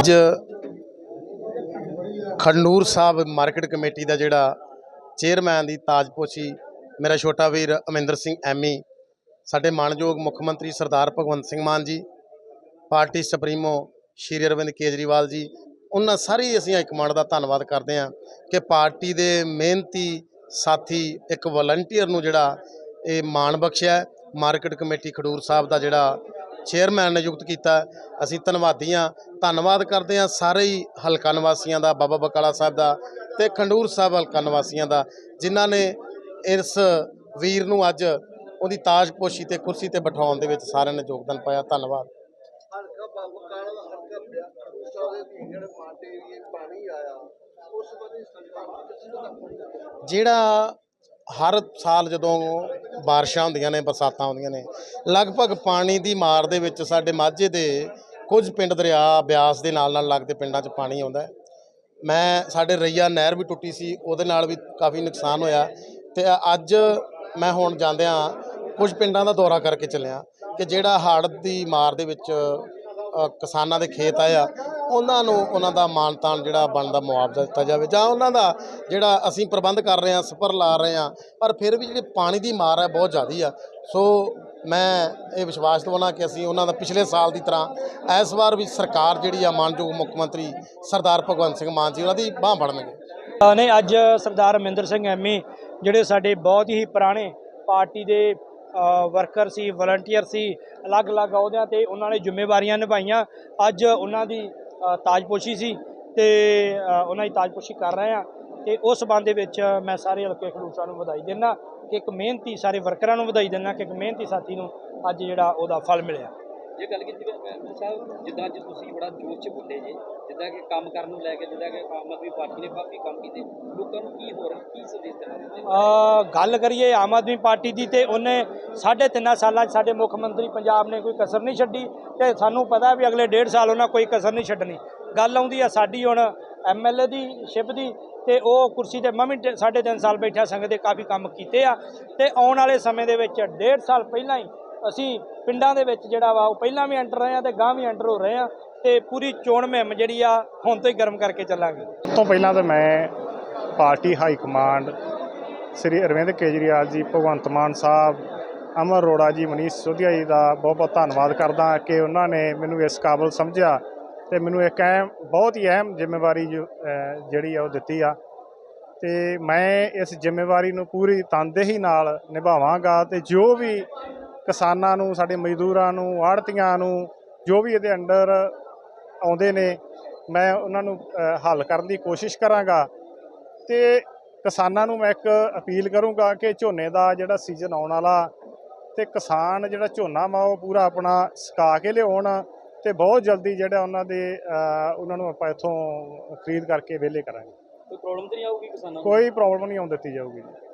ਅੱਜ Khandur Sahib market committee ਦਾ ਜਿਹੜਾ ਚੇਅਰਮੈਨ ਦੀ ਤਾਜਪੋਸ਼ੀ ਮੇਰਾ ਛੋਟਾ ਵੀਰ ਅਮਿੰਦਰ ਸਿੰਘ ਐਮੀ, ਸਾਡੇ ਮਾਣਯੋਗ ਮੁੱਖ ਮੰਤਰੀ ਸਰਦਾਰ ਭਗਵੰਤ ਸਿੰਘ ਮਾਨ ਜੀ, ਪਾਰਟੀ ਸੁਪਰੀਮੋ ਸ਼੍ਰੀ ਅਰਵਿੰਦ ਕੇਜਰੀਵਾਲ ਜੀ, ਉਹਨਾਂ ਸਾਰੀ ਅਸੀਂ ਹਾਈ ਕਮਾਂਡ ਦਾ ਧੰਨਵਾਦ ਕਰਦੇ ਹਾਂ ਕਿ ਪਾਰਟੀ ਦੇ ਮਿਹਨਤੀ ਸਾਥੀ ਇੱਕ ਵਲੰਟੀਅਰ ਨੂੰ ਜਿਹੜਾ ਇਹ ਮਾਣ ਬਖਸ਼ਿਆ ਮਾਰਕੀਟ ਕਮੇਟੀ ਖਡੂਰ ਸਾਹਿਬ ਦਾ ਜਿਹੜਾ ਚੇਅਰਮੈਨ ਨਿਯੁਕਤ ਕੀਤਾ। ਅਸੀਂ ਧੰਨਵਾਦੀ ਹਾਂ। ਧੰਨਵਾਦ ਕਰਦੇ ਹਾਂ ਸਾਰੇ ਹੀ ਹਲਕਾ ਨਿਵਾਸੀਆਂ ਦਾ ਬਾਬਾ ਬਕਾਲਾ ਸਾਹਿਬ ਦਾ ਤੇ ਖੰਡੂਰ ਸਾਹਿਬ ਹਲਕਾ ਨਿਵਾਸੀਆਂ ਦਾ ਜਿਨ੍ਹਾਂ ਨੇ ਇਸ ਵੀਰ ਨੂੰ ਅੱਜ ਉਹਦੀ ਤਾਜਪੋਸ਼ੀ ਤੇ ਕੁਰਸੀ ਤੇ ਬਿਠਾਉਣ ਦੇ ਵਿੱਚ ਸਾਰਿਆਂ ਨੇ ਯੋਗਦਾਨ ਪਾਇਆ। ਧੰਨਵਾਦ। ਹਲਕਾ ਬਾਬਾ ਕਾਲਾ ਦਾ ਹਲਕਾ ਪਿਆ। ਖੂਸਾ ਦੇ ਜਿਹੜੇ ਮਾਟੇ ਏਰੀਏ ਪਾਣੀ ਆਇਆ। ਉਸ ਬਾਰੇ ਸਰਕਾਰ ਨੇ ਕਿਸੇ ਦਾ ਕੋਈ ਜਿਹੜਾ ਹਰ ਸਾਲ ਜਦੋਂ ਬਾਰਿਸ਼ਾਂ ਹੁੰਦੀਆਂ ਨੇ, ਬਰਸਾਤਾਂ ਆਉਂਦੀਆਂ ਨੇ, ਲਗਭਗ ਪਾਣੀ ਦੀ ਮਾਰ ਦੇ ਵਿੱਚ ਸਾਡੇ ਮਾਝੇ ਦੇ ਕੁਝ ਪਿੰਡ ਦਰਿਆ ਬਿਆਸ ਦੇ ਨਾਲ ਨਾਲ ਲੱਗਦੇ ਪਿੰਡਾਂ 'ਚ ਪਾਣੀ ਆਉਂਦਾ ਮੈਂ ਸਾਡੇ ਰਈਆ ਨਹਿਰ ਵੀ ਟੁੱਟੀ ਸੀ, ਉਹਦੇ ਨਾਲ ਵੀ ਕਾਫੀ ਨੁਕਸਾਨ ਹੋਇਆ ਤੇ ਅੱਜ ਮੈਂ ਹੁਣ ਜਾਂਦਿਆਂ ਕੁਝ ਪਿੰਡਾਂ ਦਾ ਦੌਰਾ ਕਰਕੇ ਚੱਲਿਆ ਕਿ ਜਿਹੜਾ ਹੜ੍ਹ ਦੀ ਮਾਰ ਦੇ ਵਿੱਚ ਕਿਸਾਨਾਂ ਦੇ ਖੇਤ ਆਇਆ ਉਹਨਾਂ ਨੂੰ ਉਹਨਾਂ ਦਾ ਮਾਣ ਤਾਣ ਜਿਹੜਾ ਬਣਦਾ ਮੁਆਵਜ਼ਾ ਦਿੱਤਾ ਜਾਵੇ ਜਾਂ ਉਹਨਾਂ ਦਾ ਜਿਹੜਾ ਅਸੀਂ ਪ੍ਰਬੰਧ ਕਰ ਰਹੇ ਹਾਂ, ਸਪਰ ਲਾ ਰਹੇ ਹਾਂ, ਪਰ ਫਿਰ ਵੀ ਜਿਹੜੀ ਪਾਣੀ ਦੀ ਮਾਰ ਹੈ ਬਹੁਤ ਜ਼ਿਆਦੀ ਆ। ਸੋ ਮੈਂ ਇਹ ਵਿਸ਼ਵਾਸ ਦਿਵਾਉਣਾ ਕਿ ਅਸੀਂ ਉਹਨਾਂ ਦਾ ਪਿਛਲੇ ਸਾਲ ਦੀ ਤਰ੍ਹਾਂ ਇਸ ਵਾਰ ਵੀ ਸਰਕਾਰ ਜਿਹੜੀ ਆ, ਮਾਨਯੋਗ ਮੁੱਖ ਮੰਤਰੀ ਸਰਦਾਰ ਭਗਵੰਤ ਸਿੰਘ ਮਾਨ ਜੀ ਉਹਨਾਂ ਦੀ ਬਾਹ ਫੜਨਗੇ। ਨੇ ਅੱਜ ਸਰਦਾਰ ਅਮਰਿੰਦਰ ਸਿੰਘ ਐਮੀ ਜਿਹੜੇ ਸਾਡੇ ਬਹੁਤ ਹੀ ਪੁਰਾਣੇ ਪਾਰਟੀ ਦੇ ਵਰਕਰ ਸੀ ਵਲੰਟੀਅਰ ਸੀ, ਅਲੱਗ-ਅਲੱਗ ਅਹੁਦਿਆਂ ਤੇ ਉਹਨਾਂ ਨੇ ਜ਼ਿੰਮੇਵਾਰੀਆਂ ਨਿਭਾਈਆਂ। ਅੱਜ ਉਹਨਾਂ ਦੀ ਤਾਜਪੋਸ਼ੀ ਸੀ ਤੇ ਉਹਨਾਂ ਦੀ ਤਾਜਪੋਸ਼ੀ ਕਰ ਰਹੇ ਆ ਤੇ ਉਸ ਸਬੰਧ ਦੇ ਵਿੱਚ ਮੈਂ ਸਾਰੇ ਹਲਕੇ ਖਲੂਸਾਂ ਨੂੰ ਵਧਾਈ ਦਿੰਦਾ ਕਿ ਇੱਕ ਮਿਹਨਤੀ ਸਾਰੇ ਵਰਕਰਾਂ ਨੂੰ ਵਧਾਈ ਦਿੰਦਾ ਕਿ ਇੱਕ ਮਿਹਨਤੀ ਸਾਥੀ ਨੂੰ ਅੱਜ ਜਿਹੜਾ ਉਹਦਾ ਫਲ ਮਿਲਿਆ। ਜੇ ਗੱਲ ਕੀਤੀ ਜਾਵੇ ਸਾਹਿਬ, ਜਿੱਦਾਂ ਅੱਜ ਤੁਸੀਂ ਬੜਾ ਜੋਸ਼ 'ਚ ਬੋਲੇ ਜੇ, ਜਿੱਦਾਂ ਕਿ ਕੰਮ ਕਰਨ ਨੂੰ ਲੈ ਕੇ, ਜਿੱਦਾਂ ਕਿ ਆਮ ਆਦਮੀ ਪਾਰਟੀ ਨੇ ਕਾਫੀ ਕੰਮ ਕੀਤੇ, ਲੋਕਾਂ ਨੂੰ ਕੀ ਹੋ ਰਿਹਾ, ਕੀ ਸੰਦੇਸ਼ ਦੇਣਾ ਚਾਹੁੰਦੇ ਗੱਲ ਕਰੀਏ ਆਮ ਆਦਮੀ ਪਾਰਟੀ ਦੀ ਤੇ ਉਹਨੇ ਸਾਢੇ ਤਿੰਨਾਂ ਸਾਲਾਂ 'ਚ ਸਾਡੇ ਮੁੱਖ ਮੰਤਰੀ ਪੰਜਾਬ ਨੇ ਕੋਈ ਕਸਰ ਨਹੀਂ ਛੱਡੀ ਤੇ ਸਾਨੂੰ ਪਤਾ ਵੀ ਅਗਲੇ ਡੇਢ ਸਾਲ ਉਹਨਾਂ ਕੋਈ ਕਸਰ ਨਹੀਂ ਛੱਡਣੀ। ਗੱਲ ਆਉਂਦੀ ਆ ਸਾਡੀ ਹੁਣ ਐਮਐਲਏ ਦੀ ਸ਼ਿਪ ਦੀ ਤੇ ਉਹ ਕੁਰਸੀ ਤੇ ਮੈਂ ਵੀ ਡੇ- ਸਾਢੇ ਤਿੰਨ ਸਾਲ ਬੈਠਾ ਸੰਘ ਦੇ ਕਾਫੀ ਕੰਮ ਕੀਤੇ ਆ ਤੇ ਆਉਣ ਵਾਲੇ ਸਮੇਂ ਦੇ ਵਿੱਚ ਡੇਢ ਸਾਲ ਪਹਿਲਾਂ ਹੀ ਅਸੀਂ ਪਿੰਡਾਂ ਦੇ ਵਿੱਚ ਜਿਹੜਾ ਵਾ ਉਹ ਪਹਿਲਾਂ ਵੀ ਐਂਟਰ ਰਹੇ ਆ ਤੇ ਗਾਂ ਵੀ ਐਂਟਰ ਹੋ ਰਹੇ ਆ ਤੇ ਪੂਰੀ ਚੋਣ ਮੁਹਿੰਮ ਜਿਹੜੀ ਆ ਹੁਣ ਤੋਂ ਹੀ ਗਰਮ ਕਰਕੇ ਚੱਲਾਂਗੇ। ਸਭ ਤੋਂ ਪਹਿਲਾਂ ਤਾਂ ਮੈਂ party high command Shri Arvind Kejriwal ji Bhagwant Mann ਸਾਹਿਬ ਅਮਰ ਅਰੋੜਾ ਜੀ ਮਨੀਸ਼ ਸਿਸੋਦੀਆ ਜੀ ਦਾ ਬਹੁਤ ਬਹੁਤ ਧੰਨਵਾਦ ਕਰਦਾ ਕਿ ਉਹਨਾਂ ਨੇ ਮੈਨੂੰ ਇਸ ਕਾਬਲ ਸਮਝਿਆ ਤੇ ਮੈਨੂੰ ਇੱਕ ਅਹਿਮ ਬਹੁਤ ਹੀ ਅਹਿਮ ਜ਼ਿੰਮੇਵਾਰੀ ਜੋ, ਜਿਹੜੀ ਆ ਉਹ ਦਿੱਤੀ ਆ। ਤੇ ਮੈਂ ਇਸ ਜ਼ਿੰਮੇਵਾਰੀ ਨੂੰ ਪੂਰੀ ਤਨਦੇਹੀ ਨਾਲ ਨਿਭਾਵਾਂਗਾ ਤੇ ਜੋ ਵੀ ਕਿਸਾਨਾਂ ਨੂੰ ਸਾਡੇ ਮਜ਼ਦੂਰਾਂ ਨੂੰ ਆੜਤੀਆਂ ਨੂੰ ਜੋ ਵੀ ਇਹਦੇ ਅੰਡਰ ਆਉਂਦੇ ਨੇ ਮੈਂ ਉਹਨਾਂ ਨੂੰ ਹੱਲ ਕਰਨ ਦੀ ਕੋਸ਼ਿਸ਼ ਕਰਾਂਗਾ। ਤੇ ਕਿਸਾਨਾਂ ਨੂੰ ਮੈਂ ਇੱਕ ਅਪੀਲ ਕਰੂੰਗਾ ਕਿ ਝੋਨੇ ਦਾ ਜਿਹੜਾ ਸੀਜ਼ਨ ਆਉਣ ਵਾਲਾ ਤੇ ਕਿਸਾਨ ਜਿਹੜਾ ਝੋਨਾ ਵਾ ਉਹ ਪੂਰਾ ਆਪਣਾ ਸੁਕਾ ਕੇ ਲਿਆਉਣ ਤੇ ਬਹੁਤ ਜਲਦੀ ਜਿਹੜਾ ਉਹਨਾਂ ਦੇ ਉਹਨਾਂ ਨੂੰ ਆਪਾਂ ਇੱਥੋਂ ਖਰੀਦ ਕਰਕੇ ਵਿਹਲੇ ਕਰਾਂਗੇ। ਕੋਈ ਪ੍ਰੋਬਲਮ ਤਾਂ ਨਹੀਂ ਆਊਗੀ ਕਿਸਾਨਾਂ ਨੂੰ? ਕੋਈ ਪ੍ਰੋਬਲਮ ਨਹੀਂ ਆਉਣ ਦਿੱਤੀ ਜਾਊਗੀ ਜੀ।